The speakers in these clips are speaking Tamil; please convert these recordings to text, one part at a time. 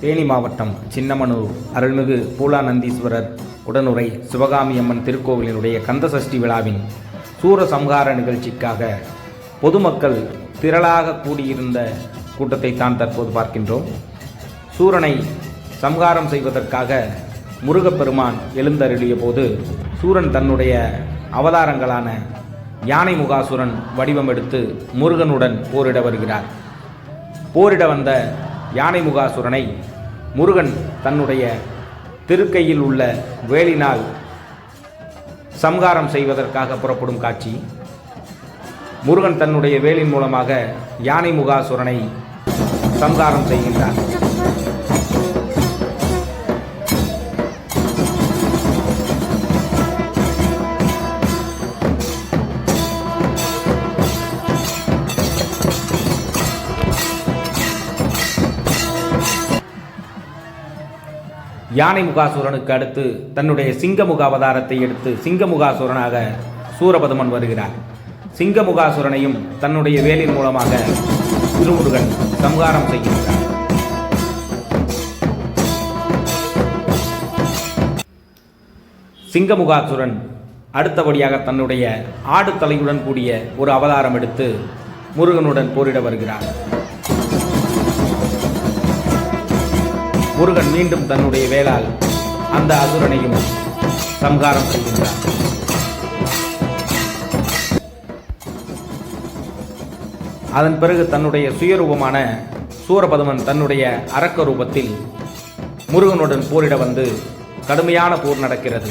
தேனி மாவட்டம் சின்னமனூர் அருள்மிகு பூலாநந்தீஸ்வரர் உடனுரை சிவகாமி அம்மன் திருக்கோவிலினுடைய கந்தசஷ்டி விழாவின் சூர சம்ஹார நிகழ்ச்சிக்காக பொதுமக்கள் திரளாக கூடியிருந்த கூட்டத்தை தான் தற்போது பார்க்கின்றோம். சூரனை சம்ஹாரம் செய்வதற்காக முருகப்பெருமான் எழுந்தருளிய போது சூரன் தன்னுடைய அவதாரங்களான யானை முகாசுரன் வடிவம் எடுத்து முருகனுடன் போரிட வருகிறார். போரிட வந்த யானை முகாசுரனை முருகன் தன்னுடைய திருக்கையில் உள்ள வேலினால் சம்ஹாரம் செய்வதற்காக புறப்படும் காட்சி. முருகன் தன்னுடைய வேலின் மூலமாக யானை முகாசுரனை சம்ஹாரம் செய்கின்றார். யானை முகாசுரனுக்கு அடுத்து தன்னுடைய சிங்கமுக அவதாரத்தை எடுத்து சிங்கமுகாசூரனாக சூரபதமன் வருகிறார். சிங்கமுகாசுரனையும் தன்னுடைய வேலின் மூலமாக திருமுருகன் சம்ஹாரம் செய்கின்றார். சிங்கமுகாசுரன் அடுத்தபடியாக தன்னுடைய ஆடு தலையுடன் கூடிய ஒரு அவதாரம் எடுத்து முருகனுடன் போரிட வருகிறார். முருகன் மீண்டும் தன்னுடைய வேளால் அந்த அசுரனையும் சம்ஹாரம் செய்கின்றார். அதன் பிறகு தன்னுடைய சுயரூபமான சூரபதுமன் தன்னுடைய அரக்க ரூபத்தில் முருகனுடன் போரிட வந்து கடுமையான போர் நடக்கிறது.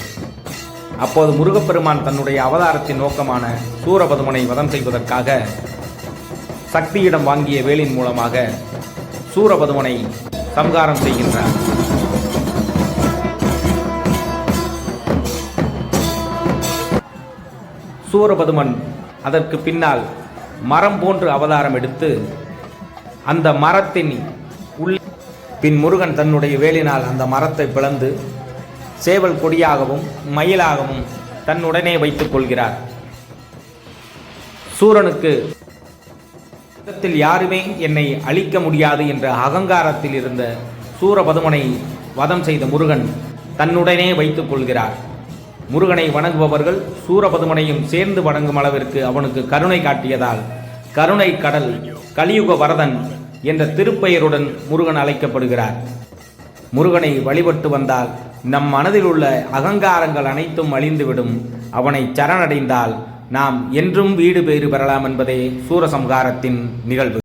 அப்போது முருகப்பெருமான் தன்னுடைய அவதாரத்தின் நோக்கமான சூரபதுமனை வதம் செய்வதற்காக சக்தியிடம் வாங்கிய வேலின் மூலமாக சூரபதுமனை சம்காரம் செய்கின்றார். சூரபதுமன் அதற்கு பின்னால் மரம் போன்று அவதாரம் எடுத்து அந்த மரத்தின் உள் பின் முருகன் தன்னுடைய வேலினால் அந்த மரத்தை பிளந்து சேவல் கொடியாகவும் மயிலாகவும் தன்னுடனே வைத்துக் கொள்கிறார். சூரனுக்கு உலகத்தில் யாருமே என்னை அழிக்க முடியாது என்ற அகங்காரத்தில் இருந்த சூரபதுமனை வதம் செய்த முருகன் தன்னுடனே வைத்துக் கொள்கிறார். முருகனை வணங்குபவர்கள் சூரபதுமனையும் சேர்ந்து வணங்கும் அளவிற்கு அவனுக்கு கருணை காட்டியதால் கருணை கடல் கலியுக வரதன் என்ற திருப்பெயருடன் முருகன் அழைக்கப்படுகிறார். முருகனை வழிபட்டு வந்தால் நம் மனதில் உள்ள அகங்காரங்கள் அனைத்தும் அழிந்துவிடும். அவனை சரணடைந்தால் நாம் என்றும் வீடு பேறு பெறலாம் என்பதே சூரசம்ஹாரத்தின் நிகழ்வு.